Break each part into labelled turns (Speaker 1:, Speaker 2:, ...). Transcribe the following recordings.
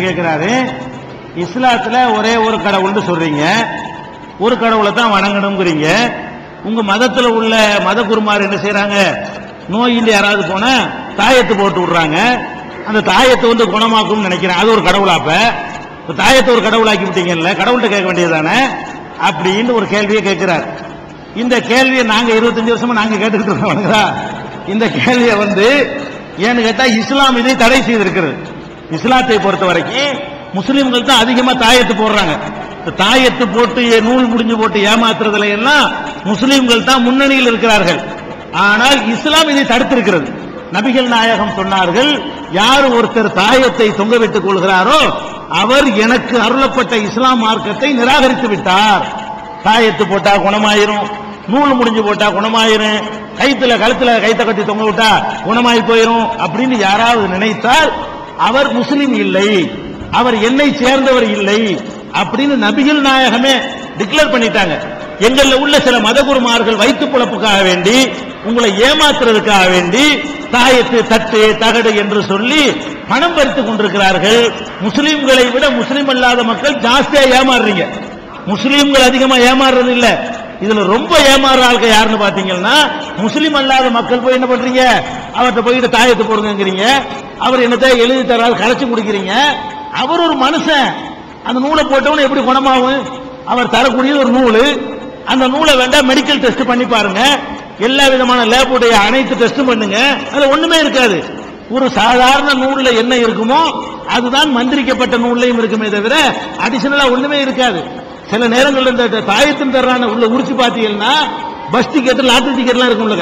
Speaker 1: கேள்வி கேட்கிறாரு இஸ்லாத்துல ஒரே ஒரு கடவுள்னு சொல்றீங்க. ஒரு கடவுளை தான் வணங்கணுங்கிறீங்க உங்க மதத்துல உள்ள மத குருமார் என்ன செய்யறாங்க நோயில் யாராவது போனா தாயத்து போட்டு விடுறாங்க. அந்த தாயத்தை வந்து குணமாக்கும்னு நினைக்கிறேன். அது ஒரு கடவுளாப்ப இப்ப தாயத்தை ஒரு கடவுளாக்கி விட்டீங்கல்ல கடவுள்கிட்ட கேட்க வேண்டியதானே அப்படின்னு ஒரு கேள்வியை கேட்கிறார். இந்த கேள்வியை நாங்க இருபத்தஞ்சு வருஷமா நாங்க கேட்டுக்கிட்டு இருக்கோம் இந்த கேள்வியை வந்து ஏன்னு கேட்டா இஸ்லாம் இதை தடை செய்திருக்கிறது. இஸ்லாத்தை பொறுத்த வரைக்கும் முஸ்லீம்கள் தான் அதிகமா தாயத்து போடுறாங்க. தாயத்து போட்டு ஏ- நூல் முடிஞ்சு போட்டு ஏமாத்துறதுல எல்லாம் முஸ்லீம்கள் தான் முன்னணியில் இருக்கிறார்கள். ஆனால் இஸ்லாம் இதை தடுத்திருக்கிறது. நபிகள் நாயகம் சொன்னார்கள் யார் ஒருத்தர் தாயத்தை தொங்க விட்டுக் கொள்கிறாரோ அவர் எனக்கு அருளப்பட்ட இஸ்லாம் மார்க்கத்தை நிராகரித்து விட்டார். தாயத்து போட்டா குணமாயிரும் நூல் முடிஞ்சு போட்டா குணமாயிரும் கைத்துல கழுத்துல கைத்த கட்டி தொங்க விட்டா குணமாயி போயிரும் அப்படின்னு யாராவது நினைத்தால் அவர் முஸ்லீம் இல்லை அவர் என்னை சேர்ந்தவர் இல்லை அப்படின்னு நபிகள் நாயகமே டிக்ளேர் பண்ணிட்டாங்க. எங்கள்ல உள்ள சில மதகுருமார்கள் வயிற்று பிழப்புக்காக வேண்டி உங்களை ஏமாத்துறதுக்காக வேண்டி தாயத்து தட்டு தகடு என்று சொல்லி பணம் பறித்துக் கொண்டிருக்கிறார்கள். முஸ்லீம்களை விட முஸ்லீம் அல்லாத மக்கள் ஜாஸ்தியா ஏமாறுறீங்க. முஸ்லீம்கள் அதிகமா ஏமாறுறது இல்ல. இதுல ரொம்ப ஏமாறுற ஆளுங்க யாருன்னு பாத்தீங்கன்னா முஸ்லீம் அல்லாத மக்கள் போய் என்ன பண்றீங்க? அவர்கிட்ட போயிட்டு தாயத்து போடுங்கிறீங்க அவர் என்னத்தை எழுதி தராது கரைச்சு குடிக்கிறீங்க. அவர் ஒரு மனுஷன். அந்த நூலை போட்டவன எப்படி குணமாகும்? அவர் தரக்கூடியது ஒரு நூல். அந்த நூலை வேண்டாம் மெடிக்கல் டெஸ்ட் பண்ணி பாருங்க. எல்லா விதமான லேபுடைய அனைத்து டெஸ்டும் பண்ணுங்க. அதுல ஒண்ணுமே இருக்காது. ஒரு சாதாரண நூல்ல என்ன இருக்குமோ அதுதான் மந்திரிக்கப்பட்ட நூல்லையும் இருக்குமே தவிர அடிஷனலா ஒண்ணுமே இருக்காது. சில நேரங்களில் இந்த தாயத்தின் தர்றான உள்ள உரிச்சு பார்த்தீங்கன்னா பஸ் டிக்கெட் லாட்டரி டிக்கெட்லாம் இருக்கும்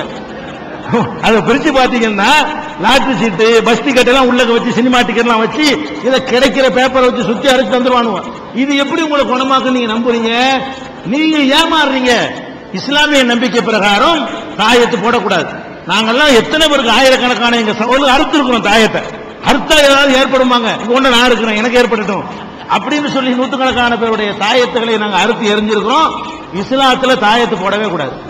Speaker 1: அதை பிரிச்சு பாத்தீங்கன்னா லாட்டரி சீட்டு பஸ் டிக்கெட் எல்லாம் உள்ள வச்சு சினிமா டிக்கெட் எல்லாம் வச்சு இதை கிடைக்கிற பேப்பரை வச்சு சுத்தி அரைச்சு தந்துருவானுவ இது எப்படி உங்களை குணமாக்கு நீங்க நம்புறீங்க? நீங்க ஏமாறுறீங்க. இஸ்லாமிய நம்பிக்கை பிரகாரம் தாயத்து போடக்கூடாது. நாங்கெல்லாம் எத்தனை பேருக்கு ஆயிரக்கணக்கான எங்க சகோதரர் அறுத்துருக்கோம் தாயத்தை. அறுத்தா ஏதாவது ஏற்படுமாங்க? இங்க ஒண்ணு நான் இருக்கிறேன் எனக்கு ஏற்படட்டும். அப்படின்னு சொல்லி நூத்துக்கணக்கான பேருடைய தாயத்துகளை நாங்க அறுத்து எரிஞ்சிருக்கிறோம். இஸ்லாத்துல தாயத்து போடவே கூடாது.